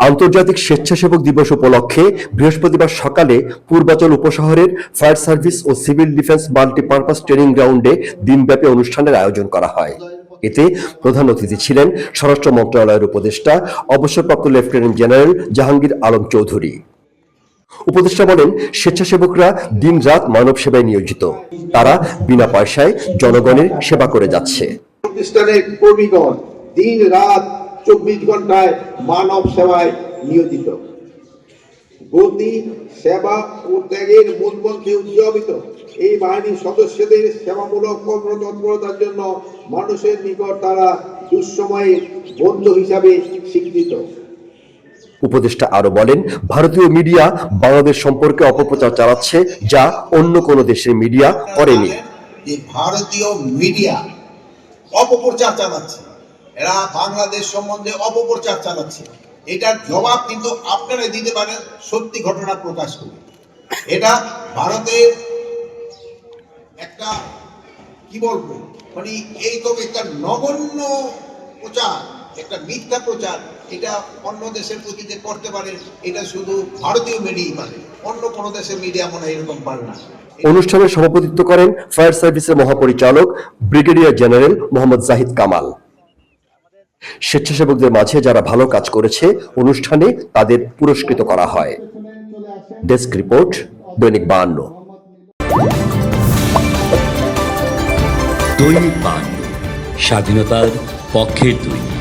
আন্তর্জাতিক স্বেচ্ছাসেবক দিবস উপলক্ষে বৃহস্পতিবার সকালে পূর্বাচল উপশহরের ফায়ার সার্ভিস ও সিভিল ডিফেন্স মাল্টিপারপাস ট্রেনিং গ্রাউন্ডে দিনব্যাপী অনুষ্ঠানের আয়োজন করা হয়। এতে প্রধান অতিথি ছিলেন স্বরাষ্ট্র মন্ত্রণালয়ের উপদেষ্টা, অবসরপ্রাপ্ত লেফটেন্যান্ট জেনারেল জাহাঙ্গীর আলম চৌধুরী। উপদেষ্টা বলেন, স্বেচ্ছাসেবকরা দিন রাত মানব সেবায় নিয়োজিত। তারা বিনা পয়সায় জনগণের সেবা করে যাচ্ছে। প্রতিষ্ঠানের কর্মীগণ দিন রাত চব্বিশ ঘন্টায় মানব সেবায় নিয়োজিত। গতি সেবা ও ত্যাগের মূলমন্ত্রে উদযাপিত এই বাহিনীর সদস্যদের সেবামূলক কর্মতৎপরতার জন্য মানুষের নিকট তারা দুঃসময়ে বন্ধু হিসাবে স্বীকৃত। উপদেষ্টা আরও বলেন ভারতীয় মিডিয়া বাংলাদেশ সম্পর্কে অপপ্রচার চালাচ্ছে যা অন্য কোনো দেশের মিডিয়া করেনি। যে ভারতীয় মিডিয়া অপপ্রচার চালাচ্ছে। এরা বাংলাদেশ সম্বন্ধে অপপ্রচার চালাচ্ছে। এটার জবাব কিন্তু আপনারা দিতে পারেন, সত্যি ঘটনা প্রকাশ করে। এটা ভারতের একটা, কি বলব? মানে এই তবে একটা নগণ্য প্রচার। একটা মিথ্যা প্রচার এটা অন্য দেশের প্রতি যে করতে পারে এটা শুধু ভারতীয় মিডিয়াই পারে অন্য কোনো দেশের মিডিয়া মনে হয় এরকম পারে না। অনুষ্ঠানে সভাপতিত্ব করেন ফায়ার সার্ভিসের মহাপরিচালক ব্রিগেডিয়ার জেনারেল মোহাম্মদ জাহিদ কামাল। স্বেচ্ছাসেবকদের মাঝে যারা ভালো কাজ করেছে অনুষ্ঠানে তাদের পুরস্কৃত করা হয়। ডেস্ক রিপোর্ট দৈনিক বাহান্ন দৈনিক বাংলা স্বাধীনতার পক্ষের দৈনিক।